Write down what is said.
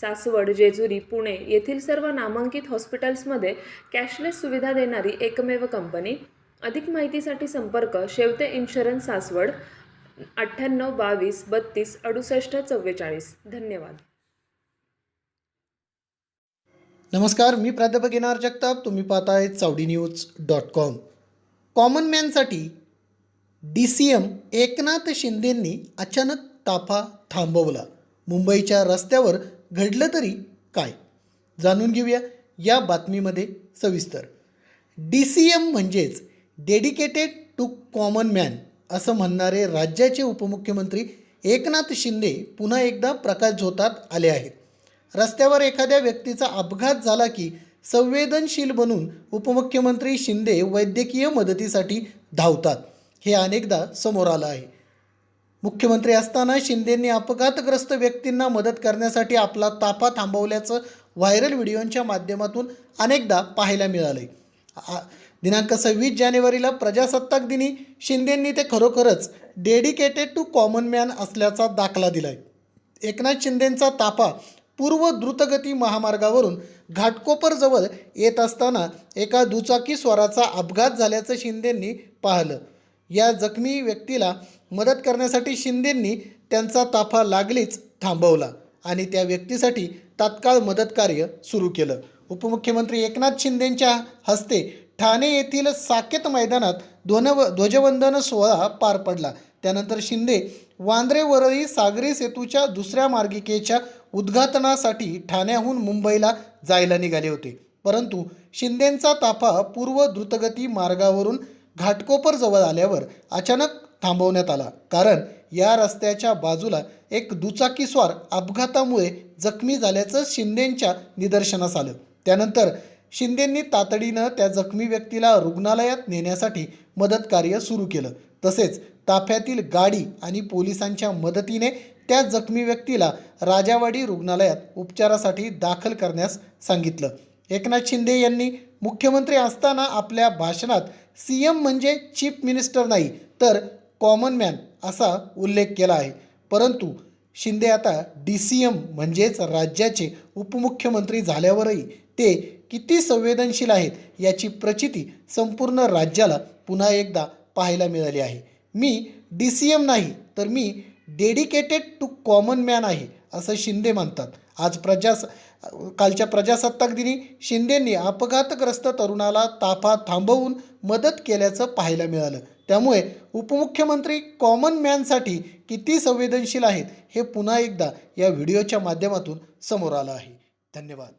सासवड जेजुरी पुणे येथील सर्व नामांकित हॉस्पिटल्समध्ये कॅशलेस सुविधा देणारी एकमेव कंपनी. अधिक माहितीसाठी संपर्क शेवते इन्शुरन्स सासवड अठ्ठ्याण्णव बावीस बत्तीस अडुसष्ट चव्वेचाळीस. धन्यवाद. नमस्कार मी प्राध्यापक येणार जगताप. तुम्ही पाहताय Chawdi news dot com. Common मॅनसाठी D C M Eknath शिंदेंनी अचानक ताफा थांबवला. मुंबईच्या रस्त्यावर घडलं तरी काय? जाणून घेऊया या बातमीमध्ये सविस्तर. डी सी एम म्हणजेच डेडिकेटेड टू कॉमन मॅन असं म्हणणारे राज्याचे उपमुख्यमंत्री एकनाथ शिंदे पुन्हा एकदा प्रकाश झोतात आले आहेत. रस्त्यावर एखाद्या व्यक्तीचा अपघात झाला की संवेदनशील बनून उपमुख्यमंत्री शिंदे वैद्यकीय मदतीसाठी धावतात. हे अनेकदा समोर आलं आहे. मुख्यमंत्री असताना शिंदेंनी अपघातग्रस्त व्यक्तींना मदत करण्यासाठी आपला ताफा थांबवल्याचं व्हायरल व्हिडिओच्या माध्यमातून अनेकदा पाहायला मिळालं आहे दिनांक सव्वीस जानेवारीला प्रजासत्ताक दिनी शिंदेंनी ते खरोखरच डेडिकेटेड टू कॉमन मॅन असल्याचा दाखला दिलाय. एकनाथ शिंदेंचा ताफा पूर्व द्रुतगती महामार्गावरून घाटकोपरजवळ येत असताना एका दुचाकी स्वराचा अपघात झाल्याचं शिंदेंनी पाहिलं. या जखमी व्यक्तीला मदत करण्यासाठी शिंदेंनी त्यांचा ताफा लागलीच थांबवला आणि त्या व्यक्तीसाठी तात्काळ मदत कार्य सुरू केलं. उपमुख्यमंत्री एकनाथ शिंदेंच्या हस्ते ठाणे येथील साकेत मैदानात ध्वन ध्वजवंदन सोहळा पार पडला. त्यानंतर शिंदे वांद्रे वरळी सागरी सेतूच्या दुसऱ्या मार्गिकेच्या उद्घाटनासाठी ठाण्याहून मुंबईला जायला निघाले होते. परंतु शिंदेंचा ताफा पूर्व द्रुतगती मार्गावरून घाटकोपर जवळ आल्यावर अचानक थांबवण्यात आला. कारण या रस्त्याच्या बाजूला एक दुचाकीस्वार अपघातामुळे जखमी झाल्याचं शिंदेंच्या निदर्शनास आलं. त्यानंतर शिंदेंनी तातडीनं त्या जखमी व्यक्तीला रुग्णालयात नेण्यासाठी मदत कार्य सुरू केलं. तसेच ताफ्यातील गाडी आणि पोलिसांच्या मदतीने त्या जखमी व्यक्तीला राजावाडी रुग्णालयात उपचारासाठी दाखल करण्यास सांगितलं. एकनाथ शिंदे यांनी मुख्यमंत्री असताना आपल्या भाषणात सी एम म्हणजे चीफ मिनिस्टर नाही तर कॉमन मॅन असा उल्लेख केला आहे. परंतु शिंदे आता डी सी एम म्हणजेच राज्याचे उपमुख्यमंत्री झाल्यावरही ते किती संवेदनशील आहेत याची प्रचिती संपूर्ण राज्याला पुन्हा एकदा पाहायला मिळाली आहे. मी डी सी एम नाही तर मी डेडिकेटेड टू कॉमन मॅन आहे असं शिंदे म्हणतात. आज प्रजास कालच्या प्रजासत्ताक दिनी शिंदेंनी अपघातग्रस्त तरुणाला ताफा थांबवून मदत केल्याचं पाहायला मिळालं. त्यामुळे उपमुख्यमंत्री कॉमन मॅनसाठी किती संवेदनशील आहेत हे पुन्हा एकदा या व्हिडिओच्या माध्यमातून समोर आलं आहे. धन्यवाद.